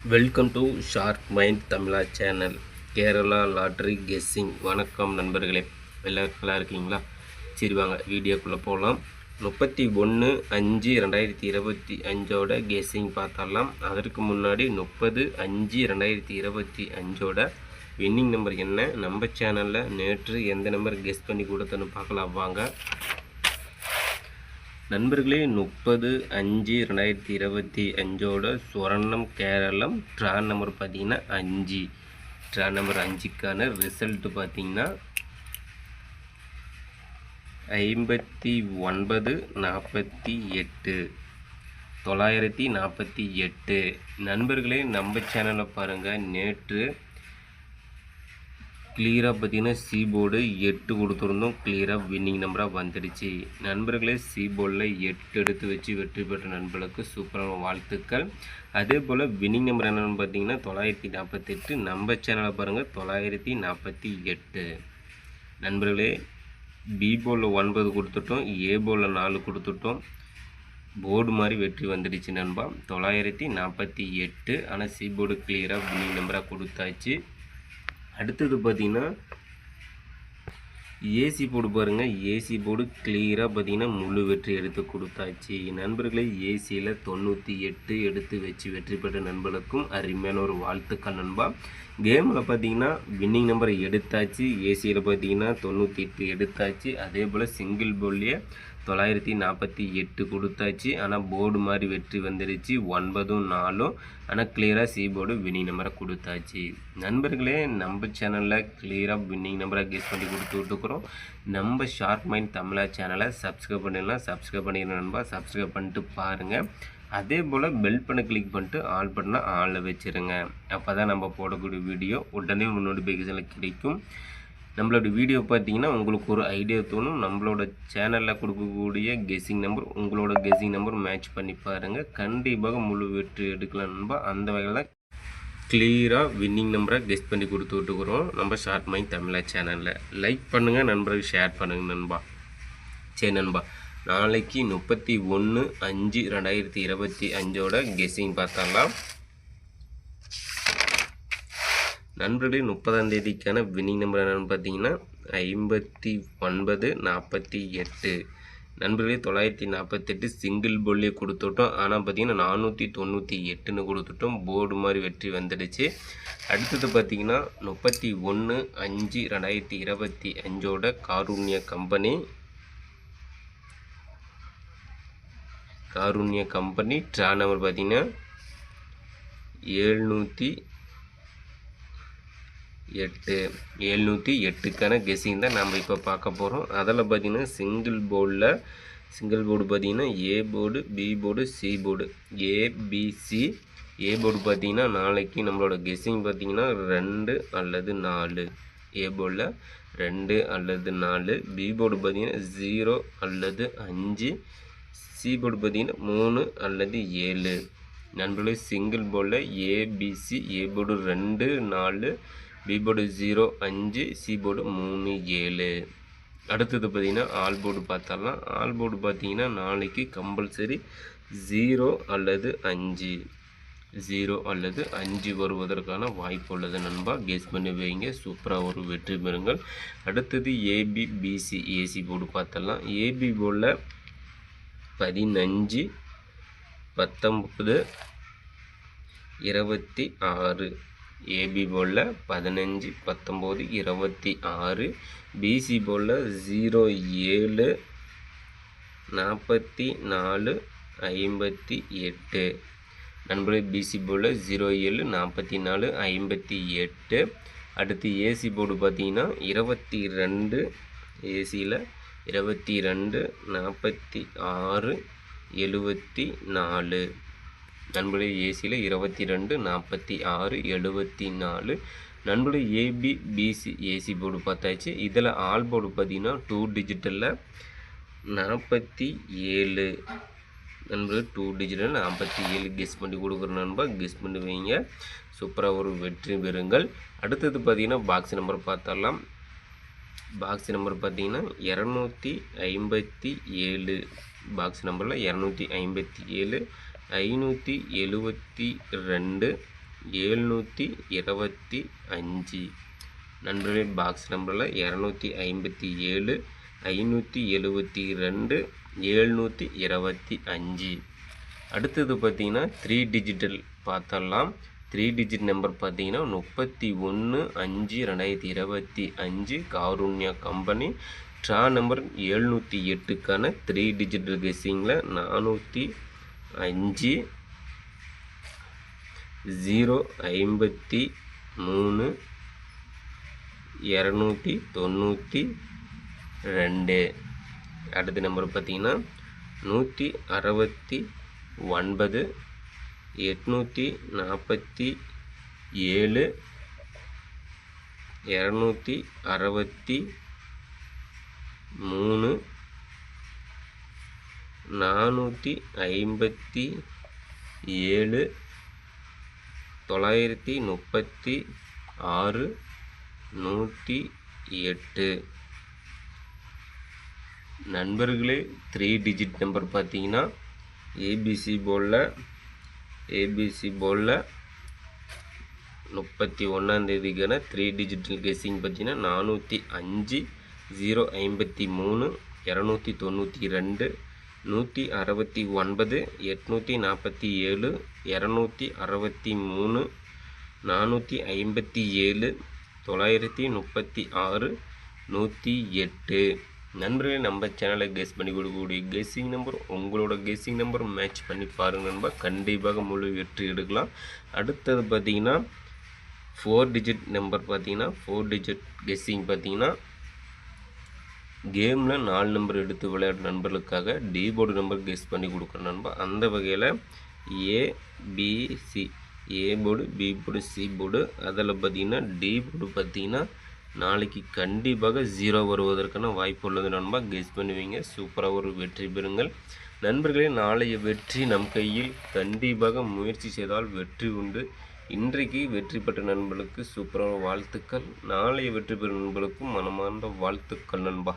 Welcome to Shark Mind Tamizha channel Kerala lottery guessing வணக்கம் நண்பர்களே. எல்லாருக்கெல்லாம் இருக்கீங்களா? சரி வாங்க வீடியோக்குள்ளே போகலாம் முப்பத்தி ஒன்று அஞ்சு ரெண்டாயிரத்தி இருபத்தி அஞ்சோட கெஸ்ஸிங் பார்த்தாலாம் அதற்கு முன்னாடி முப்பது அஞ்சு ரெண்டாயிரத்தி இருபத்தி அஞ்சோட வின்னிங் நம்பர் என்ன? நம்ம சேனலில் நேற்று எந்த நம்பர் கெஸ் பண்ணி கொடுத்தன்னு பார்க்கலாம். வாங்க நண்பர்களே முப்பது அஞ்சு ரெண்டாயிரத்தி இருபத்தி அஞ்சோட சுவர்ணம் கேரளம் ட்ரா நம்பர் பார்த்தீங்கன்னா அஞ்சு. ட்ரா நம்பர் அஞ்சுக்கான ரிசல்ட்டு பார்த்தீங்கன்னா ஐம்பத்தி ஒன்பது நாற்பத்தி எட்டு. தொள்ளாயிரத்தி நாற்பத்தி எட்டு. நண்பர்களே நம்ம சேனலை பாருங்கள் நேற்று கிளியராக பார்த்தீங்கன்னா சி போர்டு எட்டு கொடுத்துருந்தோம். கிளியராக வின்னிங் நம்பராக வந்துடுச்சு. நண்பர்களே சி போர்டில் எட்டு எடுத்து வச்சு வெற்றி பெற்ற நண்பர்களுக்கு சூப்பரான வாழ்த்துக்கள். அதே போல் வின்னிங் நம்பர் என்னென்னு பார்த்தீங்கன்னா தொள்ளாயிரத்தி நாற்பத்தெட்டு நம்ம சேனலை பாருங்கள் தொள்ளாயிரத்தி நாற்பத்தி எட்டு. நண்பர்களே பி போலில் ஒன்பது கொடுத்துட்டோம். ஏ போலில் நாலு கொடுத்துட்டோம். போர்டு மாதிரி வெற்றி வந்துடுச்சு நண்பா. தொள்ளாயிரத்தி நாற்பத்தி எட்டு. ஆனால் சி போர்டு கிளியராக வின்னிங் நம்பராக கொடுத்தாச்சு. அடுத்தது பார்த்தீங்கன்னா ஏசி போர்டு பாருங்கள் ஏசி போர்டு கிளியராக பார்த்தீங்கன்னா முழு வெற்றி எடுத்து கொடுத்தாச்சு. நண்பர்களே ஏசியில் தொண்ணூற்றி எட்டு எடுத்து வச்சு வெற்றி பெற்ற நண்பர்களுக்கும் அருமையான ஒரு வாழ்த்துக்கள் நண்பா. கேமில் பார்த்தீங்கன்னா வின்னிங் நம்பரை எடுத்தாச்சு. ஏசியில் பார்த்தீங்கன்னா தொண்ணூற்றி எட்டு எடுத்தாச்சு. அதே போல் சிங்கிள் போல்லையே தொள்ளாயிரத்தி நாற்பத்தி எட்டு கொடுத்தாச்சு. ஆனால் போர்டு மாதிரி வெற்றி வந்துடுச்சு ஒன்பதும் நாலும். ஆனால் கிளியராக சி போர்டு வின்னிங் நம்பரை கொடுத்தாச்சு. நண்பர்களே நம்ம சேனலில் கிளியராக வின்னிங் நம்பரை கெஸ் பண்ணி கொடுத்து விட்டுக்கிறோம் நம்ம ஷார்ப் மைண்ட் தமிழா சேனலை சப்ஸ்கிரைப் பண்ணிடலாம். சப்ஸ்கிரைப் பண்ணிடுற நண்பா. சப்ஸ்கிரைப் பண்ணிட்டு பாருங்கள் அதே போல் பெல் பண்ண கிளிக் பண்ணிட்டு ஆல் பண்ணால் ஆளில் வச்சுருங்க. அப்போ தான் நம்ம போடக்கூடிய வீடியோ உடனே நோட்டிஃபிகேஷனில் கிடைக்கும். நம்மளோட வீடியோ பார்த்தீங்கன்னா உங்களுக்கு ஒரு ஐடியா தோணும். நம்மளோட சேனலில் கொடுக்கக்கூடிய கெஸ்ஸிங் நம்பர் உங்களோட கெஸ்ஸிங் நம்பர் மேட்ச் பண்ணி பாருங்கள் கண்டிப்பாக முழு வெற்றி எடுக்கலாம் நண்பா. அந்த வகையில் கிளியராக வின்னிங் நம்பரை கெஸ்ட் பண்ணி கொடுத்து விட்டுக்கிறோம். நம்ம ஷார்ட் மைண்ட் தமிழா சேனலில் லைக் பண்ணுங்கள் நண்பர்களுக்கு ஷேர் பண்ணுங்கள் நண்பா. சரி நண்பா. நாளைக்கு முப்பத்தி ஒன்று அஞ்சு ரெண்டாயிரத்தி இருபத்தி அஞ்சோட கெஸ்ஸிங் பார்த்தாலாம் நண்பர்களே முப்பதாம் தேதிக்கான வின்னிங் நம்பர் என்னென்னு பார்த்தீங்கன்னா ஐம்பத்தி ஒன்பது நாற்பத்தி எட்டு. நண்பர்களே தொள்ளாயிரத்தி நாற்பத்தெட்டு சிங்கிள் போல்லே கொடுத்துட்டோம். ஆனால் பார்த்தீங்கன்னா நானூற்றி தொண்ணூற்றி எட்டுன்னு கொடுத்துட்டோம். போர்டு மாதிரி வெற்றி வந்துடுச்சு. அடுத்தது பார்த்தீங்கன்னா முப்பத்தி ஒன்று அஞ்சு ரெண்டாயிரத்தி இருபத்தி அஞ்சோட Karunya company Karunya company draw number பார்த்தீங்கன்னா ஏழ்நூற்றி எட்டு எழுநூற்றி எட்டுக்கான கெஸ்ஸிங் தான் நம்ம இப்போ பார்க்க போகிறோம் அதில் பார்த்திங்கன்னா சிங்கிள் போர்டில் சிங்கிள் போர்டு பார்த்திங்கன்னா A board B board C board ABC A board பார்த்திங்கன்னா நாளைக்கு நம்மளோட கெஸ்ஸிங் பார்த்திங்கன்னா ரெண்டு அல்லது நாலு. ஏ போர்டில் ரெண்டு அல்லது நாலு. பி போர்டு பார்த்திங்கன்னா ஜீரோ அல்லது அஞ்சு. சி போர்டு பார்த்திங்கன்னா மூணு அல்லது ஏழு. நண்பர்களே சிங்கிள் போர்டில் ஏபிசி ஏ போர்டு ரெண்டு நாலு. பி போர்டு ஜீரோ அஞ்சு சி போர்டு மூணு ஏழு. அடுத்தது பார்த்திங்கன்னா ஆல் போர்டு பார்த்தாலாம் ஆல் போர்டு பார்த்தீங்கன்னா நாளைக்கு கம்பல்சரி ஜீரோ அல்லது அஞ்சு. ஜீரோ அல்லது அஞ்சு வருவதற்கான வாய்ப்பு உள்ளது நண்பா. கெஸ் பண்ணி வைங்க. சூப்பராக ஒரு வெற்றி பெறுங்கள். அடுத்தது ஏபி பிசி ஏசி போர்டு பார்த்தலாம் ஏபி போர்டில் பதினஞ்சு பத்தொம்பது இருபத்தி ஆறு. ஏபி போலில் பதினஞ்சு பத்தொம்போது இருபத்தி ஆறு பிசி போலில் ஜீரோ ஏழு நாற்பத்தி நாலு ஐம்பத்தி எட்டு. நண்பர்களே பிசி போர்டில் ஜீரோ ஏழு நாற்பத்தி நாலு ஐம்பத்தி எட்டு. அடுத்து ஏசி போர்டு பார்த்தீங்கன்னா இருபத்தி ரெண்டு ஏசியில் இருபத்தி ரெண்டு நாற்பத்தி ஆறு எழுபத்தி நாலு. நண்பர்களே ஏசியில் இருபத்தி ரெண்டு நாற்பத்தி ஆறு எழுபத்தி நாலு. நண்பர்களே ஏபி பிசி ஏசி போர்டு பார்த்தாச்சு. இதில் ஆல் போர்டு பார்த்தீங்கன்னா டூ டிஜிட்டலில் நாற்பத்தி ஏழு. நண்பர்கள் டூ டிஜிட்டல் நாற்பத்தி ஏழு கெஸ் பண்ணி கொடுக்குற நண்பா கெஸ் பண்ணி வைங்க. சூப்பராக ஒரு வெற்றி பெறுங்கள். அடுத்தது பார்த்தீங்கன்னா பாக்ஸ் நம்பர் பார்த்தரலாம் பாக்ஸ் நம்பர் பார்த்தீங்கன்னா இரநூத்தி ஐம்பத்தி ஏழு. பாக்ஸ் நம்பரில் இரநூத்தி ஐம்பத்தி ஏழு. ஐநூற்றி எழுபத்தி ரெண்டு ஏழ்நூற்றி இருபத்தி அஞ்சு. நண்பர்களே பாக்ஸ் நம்பரில் இரநூத்தி ஐம்பத்தி ஏழு ஐநூற்றி எழுபத்தி ரெண்டு ஏழ்நூற்றி இருபத்தி அஞ்சு. அடுத்தது பார்த்தீங்கன்னா த்ரீ டிஜிட்டல் பார்த்தலாம் த்ரீ டிஜிட் நம்பர் பார்த்தீங்கன்னா முப்பத்தி ஒன்று அஞ்சு ரெண்டாயிரத்தி இருபத்தி அஞ்சு காருண்யா கம்பெனி ட்ரா நம்பர் எழுநூற்றி எட்டுக்கான த்ரீ டிஜிட்டல் கெஸ்ஸிங்கில் நானூற்றி அஞ்சு ஜீரோ ஐம்பத்தி மூணு இரநூத்தி தொண்ணூற்றி ரெண்டு. அடுத்த நம்பர் பார்த்தீங்கன்னா நூற்றி அறுபத்தி ஒன்பது எட்நூற்றி நாற்பத்தி ஏழு இரநூத்தி அறுபத்தி மூணு நானூற்றி ஐம்பத்தி ஏழு தொள்ளாயிரத்தி முப்பத்தி ஆறு நூற்றி எட்டு. நண்பர்களே த்ரீ டிஜிட் நம்பர் பார்த்தீங்கன்னா ஏபிசி போலில் ஏபிசி போலில் முப்பத்தி ஒன்றாந்தேதிக்கான த்ரீ டிஜிட்டல் கெஸ்ஸிங் பார்த்தீங்கன்னா நானூற்றி அஞ்சு ஜீரோ ஐம்பத்தி மூணு இரநூத்தி தொண்ணூற்றி ரெண்டு நூற்றி அறுபத்தி ஒன்பது எட்நூற்றி நாற்பத்தி ஏழு இரநூத்தி அறுபத்தி மூணு நானூற்றி ஐம்பத்தி ஏழு தொள்ளாயிரத்தி முப்பத்தி ஆறு நூற்றி எட்டு. நண்பர்களே நம்ம சேனலை கெஸ் பண்ணி கொடுக்கக்கூடிய கெஸ்ஸிங் நம்பர் உங்களோட கெஸ்ஸிங் நம்பர் மேட்ச் பண்ணி பாருங்கள் நண்பா. கண்டிப்பாக முழு வெற்றி எடுக்கலாம். அடுத்தது பார்த்தீங்கன்னா ஃபோர் டிஜிட் நம்பர் பார்த்தீங்கன்னா ஃபோர் டிஜிட் கெஸ்ஸிங் பார்த்தீங்கன்னா கேமில் நாலு நம்பர் எடுத்து விளையாடுற நண்பர்களுக்காக டி போர்டு நம்பர் கெஸ் பண்ணி கொடுக்குற நண்பா அந்த வகையில் ABC A board B board C board. அதில் பார்த்தீங்கன்னா டி போர்டு பார்த்தீங்கன்னா நாளைக்கு கண்டிப்பாக ஜீரோ வருவதற்கான வாய்ப்பு உள்ளது நண்பா. கெஸ் பண்ணுவீங்க. சூப்பராக ஒரு வெற்றி பெறுங்கள். நண்பர்களே நாளைய வெற்றி நம் கையில் கண்டிப்பாக முயற்சி செய்தால் வெற்றி உண்டு. இன்றைக்கு வெற்றி பெற்ற நண்பர்களுக்கு சூப்பரான வாழ்த்துக்கள். நாளைய வெற்றி பெறும் நண்பர்களுக்கும் மனமார்ந்த வாழ்த்துக்கள் நண்பா.